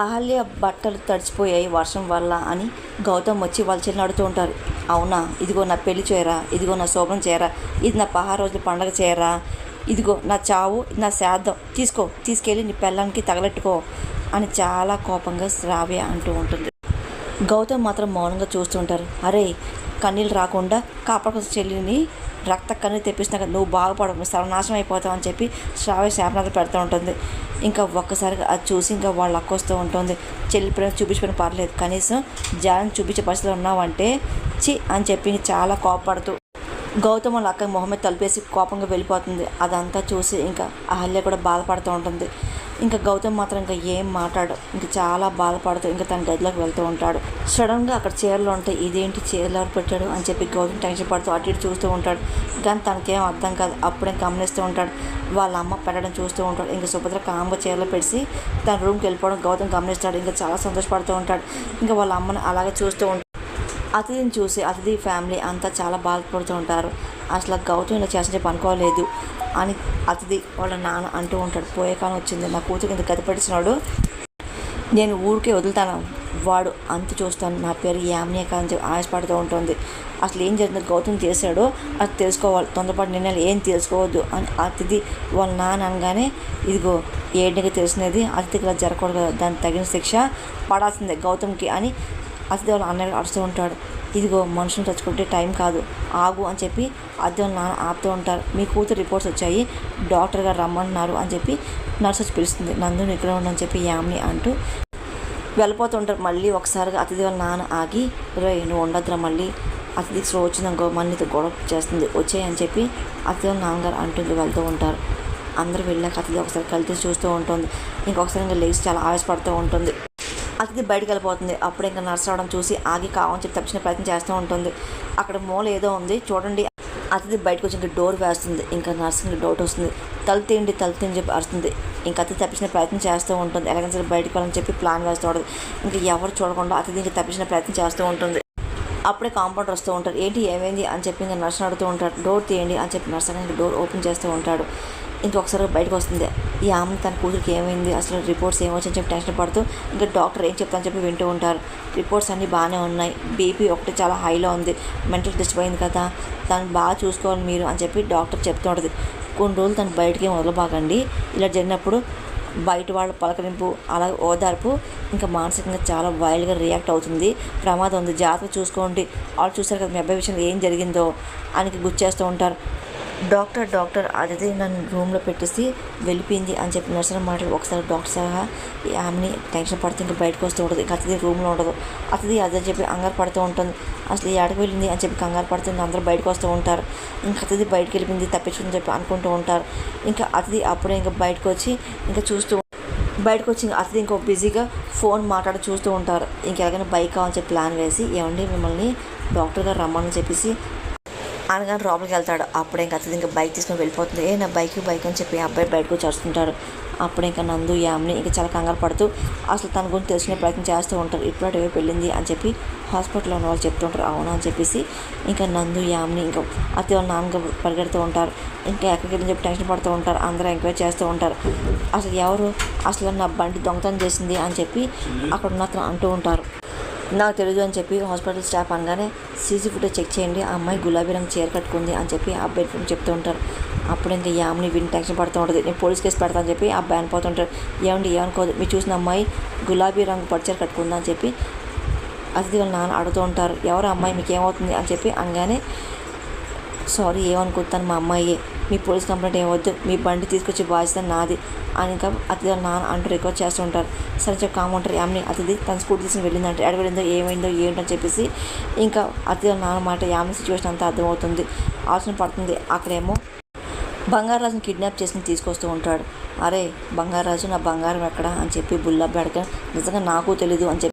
అహల్య బట్టలు తడిచిపోయాయి వర్షం వల్ల అని గౌతమ్ వచ్చి వాళ్ళ చెల్లిని ఉంటారు. అవునా ఇదిగో నా పెళ్ళి చేయరా ఇదిగో నా శోభనం చేయరా ఇది నా పహా రోజుల పండగ చేయరా ఇదిగో నా చావు ఇది నా శాదం తీసుకో తీసుకెళ్ళి నీ పెళ్ళానికి తగలెట్టుకో అని చాలా కోపంగా శ్రావ్య అంటూ ఉంటుంది. గౌతమ్ మాత్రం మౌనంగా చూస్తూ ఉంటారు. అరే కన్నీళ్ళు రాకుండా కాపాడుకోసం చెల్లిని రక్త కన్ను తెప్పించినాక నువ్వు బాగుపడవు సర్వనాశనం అయిపోతావు అని చెప్పి శ్రావ్య శాపనాలు పెడుతూ ఉంటుంది. ఇంకా ఒక్కసారిగా అది చూసి ఇంకా వాళ్ళు అక్క వస్తూ ఉంటుంది. చెల్లి ప్రేమ చూపించుకుని పర్లేదు కనీసం జాన్ చూపించే పరిస్థితిలో ఉన్నావంటే చి అని చెప్పి చాలా కోపపడుతూ గౌతమ్ వాళ్ళ అక్క మొహమ్మద్ తలుపేసి కోపంగా వెళ్ళిపోతుంది. అదంతా చూసి ఇంకా అహల్య కూడా బాధపడుతూ ఉంటుంది. ఇంకా గౌతమ్ మాత్రం ఇంకా ఏం మాట్లాడు ఇంకా చాలా బాధపడుతూ ఇంకా తన గదిలోకి వెళ్తూ ఉంటాడు. సడన్గా అక్కడ చీరలు ఉంటాయి ఇదేంటి చీరలు ఎవరు పెట్టాడు అని చెప్పి గౌతమ్ టెన్షన్ పడుతూ అటు ఇటు చూస్తూ ఉంటాడు. కానీ తనకేం అర్థం కాదు. అప్పుడే గమనిస్తూ ఉంటాడు. వాళ్ళ అమ్మ పెట్టడం చూస్తూ ఉంటాడు. ఇంకా సుభద్ర కాంబ చీరలు పెట్టి తన రూమ్కి వెళ్ళిపోవడం గౌతమ్ గమనిస్తాడు. ఇంకా చాలా సంతోషపడుతూ ఉంటాడు. ఇంకా వాళ్ళ అమ్మని అలాగే చూస్తూ ఉంటాడు. అతిథిని చూసి అతిథి ఫ్యామిలీ అంతా చాలా బాధపడుతూ ఉంటారు. అసలు గౌతమ్ ఇలా చేసిన చెప్పి అనుకోలేదు అని అతిథి వాళ్ళ నాన్న అంటూ ఉంటాడు. పోయే కాలం వచ్చింది. నా కూతురు ఇంత గతిపడిచినాడు. నేను ఊరికే వదులుతాను. వాడు అంత చూస్తాను. నా పేరు యామినియా కాదని చెప్పి ఆశపడుతూ ఉంటుంది. అసలు ఏం జరిగిందో గౌతమ్ చేశాడో అది తెలుసుకోవాలి. తొందరపాటు నిర్ణయాలు ఏం తెలుసుకోవద్దు అని అతిథి వాళ్ళ నాన్న అనగానే ఇదిగో ఏడుగా తెలిసినది అతిథికి ఇలా జరగకూడదు కదా. దానికి తగిన శిక్ష పడాల్సిందే గౌతమ్కి అని అతిథి వాళ్ళ అన్నయ్య అరుస్తూ ఉంటాడు. ఇదిగో మనుషులు చచ్చుకుంటే టైం కాదు. ఆగు అని చెప్పి అద్దె నాన్న ఆపుతూ ఉంటారు. మీ కూతురు రిపోర్ట్స్ వచ్చాయి. డాక్టర్ గారు రమ్మంటున్నారు అని చెప్పి నర్స్ వచ్చి పిలుస్తుంది. నందుని ఇక్కడ ఉండని చెప్పి యామ్ని అంటూ వెళ్ళిపోతుంటారు మళ్ళీ ఒకసారిగా అతిథి వాళ్ళ నాన్న ఆగి రే నువ్వు ఉండద్దురా మళ్ళీ. అతిథి స్లో వచ్చిందనుకో మళ్ళీ గొడవ చేస్తుంది. వచ్చాయి అని చెప్పి అతిథి వాళ్ళ నాన్నగారు అంటూ వెళ్తూ ఉంటారు. అందరూ వెళ్ళాక అతిథి ఒకసారి కలిసి చూస్తూ ఉంటుంది. ఇంకొకసారి ఇంకా లేచి చాలా ఆవేశపడుతూ ఉంటుంది. అతిథి బయటకు వెళ్ళిపోతుంది. అప్పుడు ఇంకా నర్స్ రావడం చూసి ఆగి కావని చెప్పి తప్పించిన ప్రయత్నం చేస్తూ ఉంటుంది. అక్కడ మూల ఏదో ఉంది. చూడండి అతిథి బయటకు వచ్చి ఇంకా డోర్ వేస్తుంది. ఇంకా నర్సింగ్ డౌట్ వస్తుంది. తల తిండి తల తిండి చెప్పి అరుస్తుంది. ఇంకా అతిథి తప్పించిన ప్రయత్నం చేస్తూ ఉంటుంది. ఎలాగైనా సరే బయటకు వెళ్ళని చెప్పి ప్లాన్ వేస్తూ ఉంటుంది. ఇంకా ఎవరు చూడకుండా అతిథి ఇంకా తప్పించిన ప్రయత్నం చేస్తూ ఉంటుంది. అప్పుడే కాంపౌండర్ వస్తూ ఉంటారు ఏంటి ఏమైంది? అని చెప్పి ఇంకా నర్స్ అడుగుతూ ఉంటాడు. డోర్ తీయండి అని చెప్పి నర్స్ ఇంకా డోర్ ఓపెన్ చేస్తూ ఉంటాడు. ఇంకొకసారి బయటకు వస్తుంది. ఈ ఆమె తన కూతురికి ఏమైంది? అసలు రిపోర్ట్స్ ఏమొచ్చని చెప్పి టెన్షన్ పడుతూ ఇంకా డాక్టర్ ఏం చెప్తానని చెప్పి వింటూ ఉంటారు. రిపోర్ట్స్ అన్నీ బాగానే ఉన్నాయి. బీపీ ఒకటి చాలా హైలో ఉంది. మెంటల్ డిస్టర్బ్ అయింది కదా. దాన్ని బాగా చూసుకోవాలి మీరు అని చెప్పి డాక్టర్ చెప్తూ ఉంటుంది. కొన్ని రోజులు తను బయటికి మొదలుబాగండి ఇలా జరిగినప్పుడు బయట వాళ్ళ పలకరింపు అలా ఓదార్పు ఇంకా మానసికంగా చాలా వైల్డ్గా రియాక్ట్ అవుతుంది. ప్రమాదం ఉంది. జాగ్రత్త చూసుకోండి. వాళ్ళు చూసారు కదా మీ అబ్బాయి విషయంలో ఏం జరిగిందో అని గుర్చేస్తూ ఉంటారు. డాక్టర్ డాక్టర్ అదిది నన్ను రూమ్లో పెట్టేసి వెళ్ళిపోయింది అని చెప్పి నర్సరీ మాటలు ఒకసారి డాక్టర్ సహా ఆమెని టెన్షన్ పడితే ఇంకా బయటకు వస్తూ ఉంటుంది ఇంకా అతిథి రూమ్లో ఉండదు. అతిథి అదే చెప్పి కంగారు పడుతూ ఉంటుంది. అసలు ఈ వెళ్ళింది అని చెప్పి కంగారు పడుతుంది అందరూ బయటకు వస్తూ ఉంటారు. ఇంకా అతిథి బయటకు వెళ్ళిపోయింది తప్పించుకుని చెప్పి అనుకుంటూ ఉంటారు. ఇంకా అతిథి అప్పుడే ఇంకా బయటకు వచ్చి ఇంకా చూస్తూ బయటకు వచ్చి ఇంకా అతిథి ఇంకో బిజీగా ఫోన్ మాట్లాడి చూస్తూ ఉంటారు. ఇంకెలాగైనా బైక్ కావాలని చెప్పి ప్లాన్ వేసి ఏమండి మిమ్మల్ని డాక్టర్ గారు రమ్మని చెప్పేసి అనగానే లోపలికి వెళ్తాడు. అప్పుడే ఇంకా అతను ఇంకా బైక్ తీసుకొని వెళ్ళిపోతుంది. ఏ నా బైక్ బైక్ అని చెప్పి ఆ అబ్బాయి బయటకు వచ్చి అరుస్తుంటాడు. అప్పుడే ఇంకా నందు యామ్ని ఇంకా చాలా కంగారు పడుతూ అసలు తన గురించి తెలుసుకునే ప్రయత్నం చేస్తూ ఉంటారు. ఇప్పుడు అటు పెళ్ళింది వెళ్ళింది అని చెప్పి హాస్పిటల్లో ఉన్న వాళ్ళు చెప్తుంటారు అవునా అని చెప్పేసి ఇంకా నందు యామ్ని ఇంకా అతి వాళ్ళ నాన్నగా పరిగెడుతూ ఉంటారు. ఇంకా ఎక్కడికి చెప్పి టెన్షన్ పడుతూ ఉంటారు. అందరూ ఎంక్వైరీ చేస్తూ ఉంటారు. అసలు ఎవరు? అసలు నా బండి దొంగతనం చేసింది అని చెప్పి అక్కడ ఉన్న అతను అంటూ ఉంటారు. నాకు తెలియదు అని చెప్పి హాస్పిటల్ స్టాఫ్ అనగానే సీసీ ఫుటేజ్ చెక్ చేయండి ఆ అమ్మాయి గులాబీ రంగు చీర కట్టుకుంది అని చెప్పి ఆ అబ్బాయి ఫ్రెండ్ చెప్తూ ఉంటారు. అప్పుడు ఇంకా ఈ విని టెన్షన్ పడుతూ ఉంటుంది. నేను పోలీస్ కేసు పెడతాను చెప్పి ఆ అబ్బాయి అనిపోతుంటారు ఏమండి ఏమనుకోదు మీరు చూసిన అమ్మాయి గులాబీ రంగు పడిచీర కట్టుకుందా అని చెప్పి అతిథి వాళ్ళ నాన్న అడుగుతూ ఉంటారు. ఎవరు అమ్మాయి? మీకు ఏమవుతుంది? అని చెప్పి అనగానే సారీ ఏమనుకుంటాను మా అమ్మాయి. మీ పోలీస్ కంప్లైంట్ ఏమొద్దు మీ బండి తీసుకొచ్చి బాధ్యత నాది అని ఇంకా అతిథి నాన్న అంటూ రిక్వెస్ట్ చేస్తూ ఉంటారు. సరే చెప్పి కామంటారు యామ్ని అతిథి తన స్కూటీ తీసుకుని వెళ్ళిందంటే ఎక్కడ వెళ్ళిందో ఏమైందో ఏంటని చెప్పేసి ఇంకా అతిథి నాన్న మాట యామిని సిచ్యువేషన్ అంతా అర్థమవుతుంది. ఆలోచన పడుతుంది. అక్కడేమో బంగారాజుని కిడ్నాప్ చేసి తీసుకొస్తూ ఉంటాడు. అరే బంగారాజు నా బంగారం ఎక్కడ అని చెప్పి బుల్లబ్బి అడగ నిజంగా నాకు తెలీదు అని చెప్పి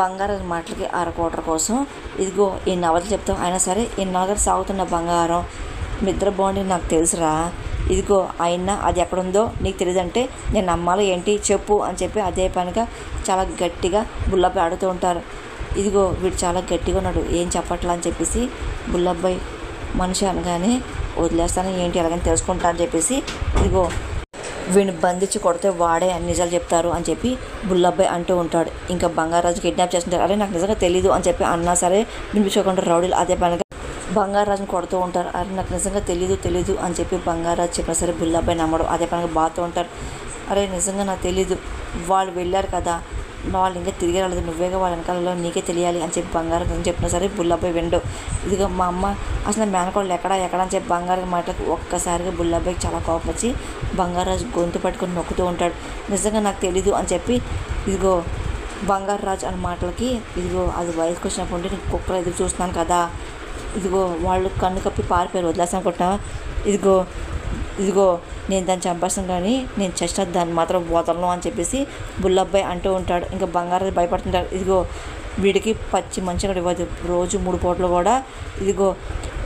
బంగారం మాటలకి అరకోటర కోసం ఇదిగో ఈ నవలు చెప్తాం అయినా సరే ఈ నగరు సాగుతున్న బంగారం మిత్ర బాగుండి నాకు తెలుసురా. ఇదిగో ఆయన అది ఎక్కడుందో నీకు తెలియదంటే నేను నమ్మాలి ఏంటి? చెప్పు అని చెప్పి అదే పనిగా చాలా గట్టిగా బుల్లబ్బాయి ఆడుతూ ఉంటారు. ఇదిగో వీడు చాలా గట్టిగా ఉన్నాడు. ఏం చెప్పట్లా అని చెప్పేసి బుల్లబ్బాయి మనిషి అనగానే వదిలేస్తాను ఏంటి ఎలాగని తెలుసుకుంటా అని చెప్పేసి ఇదిగో వీడిని బంధించి కొడితే వాడే అని నిజాలు చెప్తారు అని చెప్పి బుల్లబ్బాయి అంటూ ఉంటాడు. ఇంకా బంగారాజు కిడ్నాప్ చేస్తుంటారు. అరే నాకు నిజంగా తెలీదు అని చెప్పి అన్నా సరే వినిపించుకోకుండా రౌడీలు అదే పనిగా బంగారాజుని కొడుతూ ఉంటారు. అరే నాకు నిజంగా తెలీదు తెలీదు అని చెప్పి బంగారాజు చెప్పిన సరే బుల్లబ్బాయి నమ్మడం. అదే పనికి బాగుతూ ఉంటారు అరే నిజంగా నాకు తెలీదు. వాళ్ళు వెళ్ళారు కదా. వాళ్ళు ఇంకా తిరిగి రాలేదు. నువ్వేగా వాళ్ళ వెనకాలలో నీకే తెలియాలి అని చెప్పి బంగారం అని చెప్పినా సరే బుల్లబ్బాయి విండు. ఇదిగో మా అమ్మ అసలు మేనకోళ్ళు ఎక్కడ ఎక్కడ అని చెప్పి బంగారం మాటలకు ఒక్కసారిగా బుల్లబ్బాయికి చాలా కోపం వచ్చి బంగారాజు గొంతు పట్టుకొని నొక్కుతూ ఉంటాడు. నిజంగా నాకు తెలీదు అని చెప్పి ఇదిగో బంగారు రాజు అనే మాటలకి ఇదిగో అది వయసుకు వచ్చినప్పుడు నేను కుక్కలు ఎదురు చూస్తున్నాను కదా. ఇదిగో వాళ్ళు కన్ను కప్పి పారిపోయారు వదిలేసాను అనుకుంటా ఇదిగో ఇదిగో నేను దాన్ని చంపేస్తాను కానీ నేను చచ్చిన దాన్ని మాత్రం వదలను అని చెప్పేసి బుల్లబ్బాయి అంటూ ఉంటాడు. ఇంకా బంగారం భయపడుతుంటాడు. ఇదిగో వీడికి పచ్చి మంచిగా ఇవ్వదు. రోజు మూడు పూటలు కూడా ఇదిగో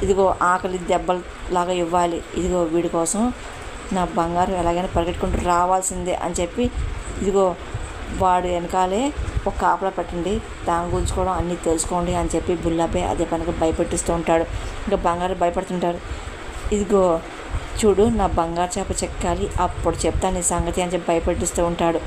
ఇదిగో ఆకలి దెబ్బలు లాగా ఇవ్వాలి. ఇదిగో వీడి కోసం నా బంగారం ఎలాగైనా పరిగెట్టుకుంటూ రావాల్సిందే అని చెప్పి ఇదిగో వాడు వెనకాలే ఒక కాపలా పెట్టండి దాని గురించి కూడా అన్నీ తెలుసుకోండి అని చెప్పి బుల్లబ్బాయి అదే పనికి భయపెట్టిస్తూ ఉంటాడు. ఇంకా బంగారు భయపడుతుంటారు. ఇదిగో చూడు నా బంగారు చేప చెక్కాలి అప్పుడు చెప్తాను నీ సంగతి అని చెప్పి భయపెట్టిస్తూ ఉంటాడు.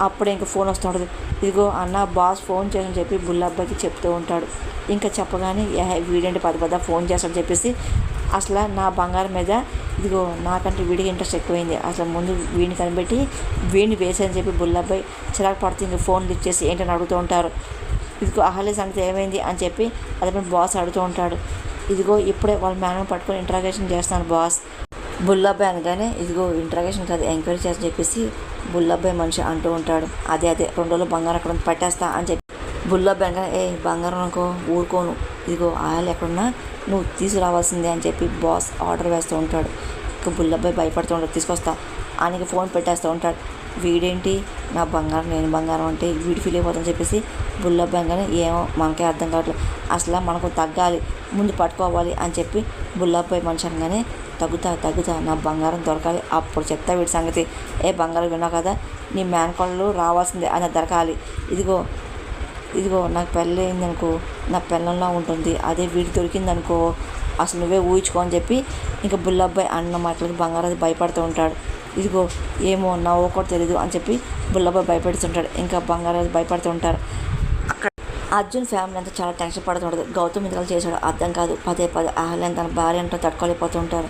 అప్పుడే ఇంకా ఫోన్ వస్తూ ఉంటుంది. ఇదిగో అన్న బాస్ ఫోన్ చేయని చెప్పి బుల్లబ్బాయికి చెప్తూ ఉంటాడు. ఇంకా చెప్పగానే "ఏ, వీడేంటి పద పద ఫోన్ చేస్తాడని చెప్పేసి అసలు నా బంగారం మీద ఇదిగో నాకంటే వీడికి ఇంట్రెస్ట్ ఎక్కువైంది. అసలు ముందు వీడిని కనిపెట్టి వీడిని వేసని చెప్పి బుల్లబ్బాయి చిరాకు పడుతూ ఇంకా ఫోన్ లిఫ్ట్ చేసి ఏంటని అడుగుతూ ఉంటారు. ఇదిగో అహల్య సంగతి ఏమైంది అని చెప్పి అదే బాస్ అడుగుతూ ఉంటాడు. ఇదిగో ఇప్పుడే వాళ్ళ మేడం పట్టుకొని ఇంట్రాగేషన్ చేస్తాను బాస్. బుల్లబ్బాయి అనగానే ఇదిగో ఇంట్రాగేషన్ కాదు ఎంక్వైరీ చేసి చెప్పేసి బుల్లబ్బాయి మనిషి అంటూ ఉంటాడు. అదే అదే రెండు రోజులు బంగారం అక్కడ పట్టేస్తా అని చెప్పి బుల్లబ్బాయి అనగానే ఏ బంగారం అనుకో ఊరుకోను. ఇదిగో ఆయిల్ ఎక్కడున్నా నువ్వు తీసుకురావాల్సిందే అని చెప్పి బాస్ ఆర్డర్ వేస్తూ ఉంటాడు. ఇక బుల్లబ్బాయి భయపడుతూ ఉంటాడు. తీసుకొస్తా. ఆయనకి ఫోన్ పెట్టేస్తూ ఉంటాడు. వీడేంటి? నా బంగారం నేను బంగారం అంటే వీడి ఫీల్ అయిపోతుందని చెప్పేసి బుల్లబ్బాయి కానీ ఏమో మనకే అర్థం కావట్లేదు. అసలు మనకు తగ్గాలి ముందు పట్టుకోవాలి అని చెప్పి బుల్లబ్బాయి మనిషి అనగానే తగ్గుతా తగ్గుతా నా బంగారం దొరకాలి అప్పుడు చెప్తా వీడి సంగతి. ఏ బంగారం విన్నావు కదా? నీ మేనకోళ్ళు రావాల్సిందే అని దొరకాలి. ఇదిగో ఇదిగో నాకు పెళ్ళి అయిందనుకో నా పిల్లల్లా ఉంటుంది. అదే వీడి దొరికిందనుకో అసలు నువ్వే ఊహించుకో అని చెప్పి ఇంకా బుల్లబ్బాయి అన్న మాటలకి బంగారాజు భయపడుతూ ఉంటాడు. ఇదిగో ఏమో నవ్వు కూడా తెలీదు అని చెప్పి బుల్లబ్బాయి భయపెడుతుంటాడు. ఇంకా బంగారాజు భయపడుతూ ఉంటారు అక్కడ అర్జున్ ఫ్యామిలీ అంతా చాలా టెన్షన్ పడుతుంటుంది. గౌతమ్ ఇంతకాలు చేశాడు. అర్థం కాదు. పదే పదే ఆహ్లాన్ తన భార్య అంటూ తట్టుకోలేకపోతూ ఉంటారు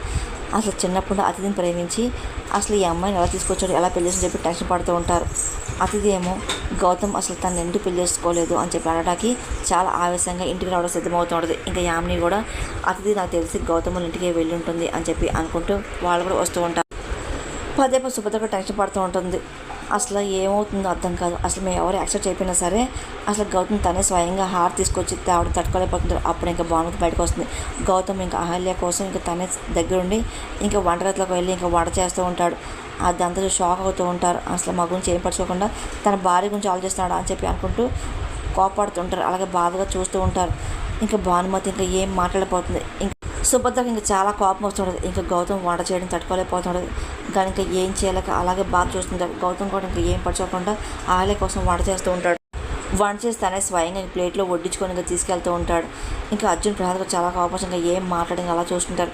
అసలు చిన్నప్పుడు అతిథిని ప్రేమించి అసలు ఈ అమ్మాయిని ఎలా తీసుకొచ్చాడు ఎలా పెళ్ళి చేసి చెప్పి టెన్షన్ పడుతూ ఉంటారు. అతిథి ఏమో గౌతమ్ అసలు తను ఎందుకు పెళ్ళి చేసుకోలేదు? అని చెప్పి అడగడానికి చాలా ఆవేశంగా ఇంటికి రావడం సిద్ధమవుతుంటుంది. ఇంకా యామిని కూడా అతిథి నాకు తెలిసి గౌతమ్ ఇంటికి వెళ్ళి ఉంటుంది అని చెప్పి అనుకుంటూ వాళ్ళు కూడా వస్తూ ఉంటారు. పదే పదే సుభద్రకు టెన్షన్ పడుతూ ఉంటుంది. అసలు ఏమవుతుందో అర్థం కాదు. అసలు మేము ఎవరు యాక్సెప్ట్ అయిపోయినా సరే అసలు గౌతమ్ తనే స్వయంగా హార్ తీసుకొచ్చి ఆవిడ తట్టుకోలేకపోతుంది అప్పుడు ఇంకా భానుమతి బయటకు వస్తుంది. గౌతమ్ ఇంకా అహల్య కోసం ఇంకా తనే దగ్గరుండి ఇంకా వంటగదిలోకి వెళ్ళి ఇంకా వంట చేస్తూ ఉంటాడు. అదంతా షాక్ అవుతూ ఉంటారు. అసలు మా గురించి ఏం పరచుకోకుండా తన భార్య గురించి ఆలోచిస్తున్నాడు అని చెప్పి అనుకుంటూ కోపాడుతుంటారు. అలాగే బాధగా చూస్తూ ఉంటారు. ఇంకా భానుమతి ఇంకా ఏం మాట్లాడకపోతుంది ఇంకా సుభద్రకి ఇంకా చాలా కోపం వస్తుంటుంది. ఇంకా గౌతమ్ వంట చేయడం తట్టుకోలేకపోతుంటుంది. కానీ ఇంకా ఏం చేయలేక అలాగే బాధ చూస్తుంటాడు. గౌతమ్ కూడా ఇంకా ఏం పట్టుకోకుండా ఆలయ కోసం వంట చేస్తూ ఉంటాడు. వంట చేసి తనే స్వయంగా ప్లేట్లో వడ్డించుకొని ఇంకా తీసుకెళ్తూ ఉంటాడు. ఇంకా అర్జున్ ప్రసాద్కి చాలా కోపం ఇంకా ఏం మాట్లాడింది అలా చూస్తుంటారు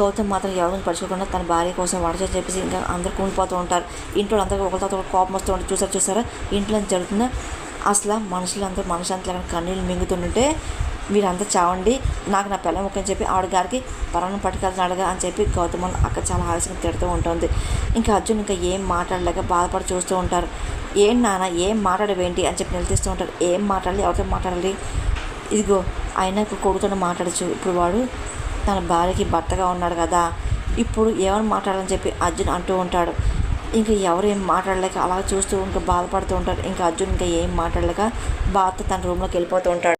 గౌతమ్ మాత్రం ఎవరిని పడుకోకుండా తన భార్య కోసం వంట చేసి చెప్పేసి ఇంకా అందరు కూలిపోతూ ఉంటారు. ఇంట్లో అందరూ ఒకరితో ఒకరు కోపం వస్తూ ఉంటారు. చూసారు చూసారా? ఇంట్లో జరుగుతుందా? అసలు మనుషులందరూ మనుషులంతా కన్నీళ్ళు మింగుతుంటే మీరంతా చావండి. నాకు నా పిల్ల ముఖ్యం చెప్పి ఆవిడ గారికి పరాణం పట్టుకెళ్తున్నాడుగా అని చెప్పి గౌతమ్ అక్క చాలా ఆలస్యం తిడుతూ ఉంటుంది. ఇంకా అర్జున్ ఇంకా ఏం మాట్లాడలేక బాధపడి చూస్తూ ఉంటారు. ఏం నాన్న ఏం మాట్లాడవేంటి? అని చెప్పి నిలదీస్తూ ఉంటారు. ఏం మాట్లాడాలి ఎవరితో మాట్లాడాలి? ఇదిగో ఆయన కొడుకుతో మాట్లాడచ్చు. ఇప్పుడు వాడు తన భార్యకి భర్తగా ఉన్నాడు కదా. ఇప్పుడు ఎవరు మాట్లాడాలని చెప్పి అర్జున్ అంటూ ఉంటాడు. ఇంకా ఎవరు ఏం మాట్లాడలేక అలా చూస్తూ ఇంకా బాధపడుతూ ఉంటారు. ఇంకా అర్జున్ ఇంకా ఏం మాట్లాడలేక బాధతో తన రూమ్లోకి వెళ్ళిపోతూ ఉంటాడు.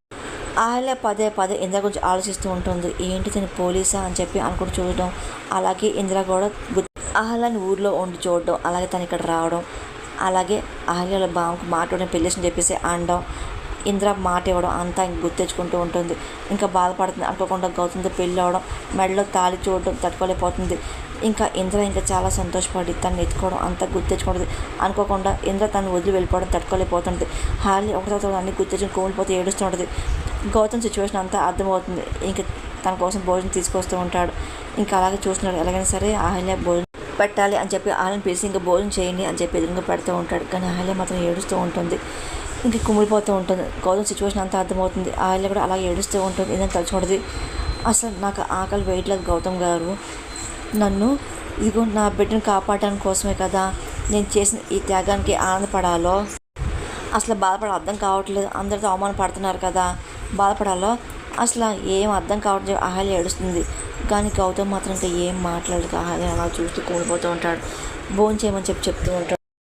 ఆలయ పదే పదే ఇంద్ర గురించి ఆలోచిస్తూ ఉంటుంది. ఏంటి తను పోలీసా అని చెప్పి అనుకుంటూ చూడడం. అలాగే ఇంద్ర కూడా గు- ఆహ్లాని ఊర్లో ఉండి చూడడం. అలాగే తను ఇక్కడ రావడం. అలాగే ఆహ్లాల బావకు మాట్లాడడం పెళ్ళేసి చెప్పేసి అనడం. ఇంద్ర మాట ఇవ్వడం అంతా ఇంక గుర్తెచ్చుకుంటూ ఉంటుంది. ఇంకా బాధపడుతుంది. అనుకోకుండా గౌతంతో పెళ్ళి అవడం మెడలో తాళి చూడడం తట్టుకోలేకపోతుంది. ఇంకా ఇంద్ర ఇంకా చాలా సంతోషపడి తను ఎత్తుకోవడం అంతా గుర్తెచ్చుకుంటుంది అనుకోకుండా ఇంద్ర తను వదిలి వెళ్ళిపోవడం తట్టుకోలేకపోతుంది. హాలి ఒకటో అన్ని గుర్తెచ్చుకుని కోల్పోతే ఏడుస్తుంటుంది గౌతమ్ సిచ్యువేషన్ అంతా అర్థమవుతుంది. ఇంకా తన కోసం భోజనం తీసుకొస్తూ ఉంటాడు. ఇంకా అలాగే చూస్తున్నాడు ఎలాగైనా సరే ఆహల్య భోజనం పెట్టాలి అని చెప్పి ఆహ్లని పిలిచి ఇంకా భోజనం చేయండి అని చెప్పి ఎదురుగా పెడుతూ ఉంటాడు. కానీ అహల్య మాత్రం ఏడుస్తూ ఉంటుంది. ఇంక కుమిలిపోతూ ఉంటుంది. గౌతమ్ సిచ్యువేషన్ అంతా అర్థమవుతుంది. ఆహార్య కూడా అలా ఏడుస్తూ ఉంటుంది. ఏదైనా తలుచుకుంటుంది. అసలు నాకు ఆకలి వేయట్లేదు గౌతమ్ గారు. నన్ను ఇదిగో నా బిడ్డను కాపాడడానికి కోసమే కదా నేను చేసిన ఈ త్యాగానికి ఆనందపడాలో. అసలు బాధపడ అర్థం కావట్లేదు. అందరితో అవమానపడుతున్నారు కదా. బాధపడాలో అసలు ఏం అర్థం కావట్లేదు. అహల్య ఏడుస్తుంది. కానీ గౌతమ్ మాత్రం ఇంకా ఏం మాట్లాడదు. అహల్య అలా చూస్తూ కూలిపోతూ ఉంటాడు. భోజనం చేయమని చెప్పి చెప్తూ ఉంటాడు.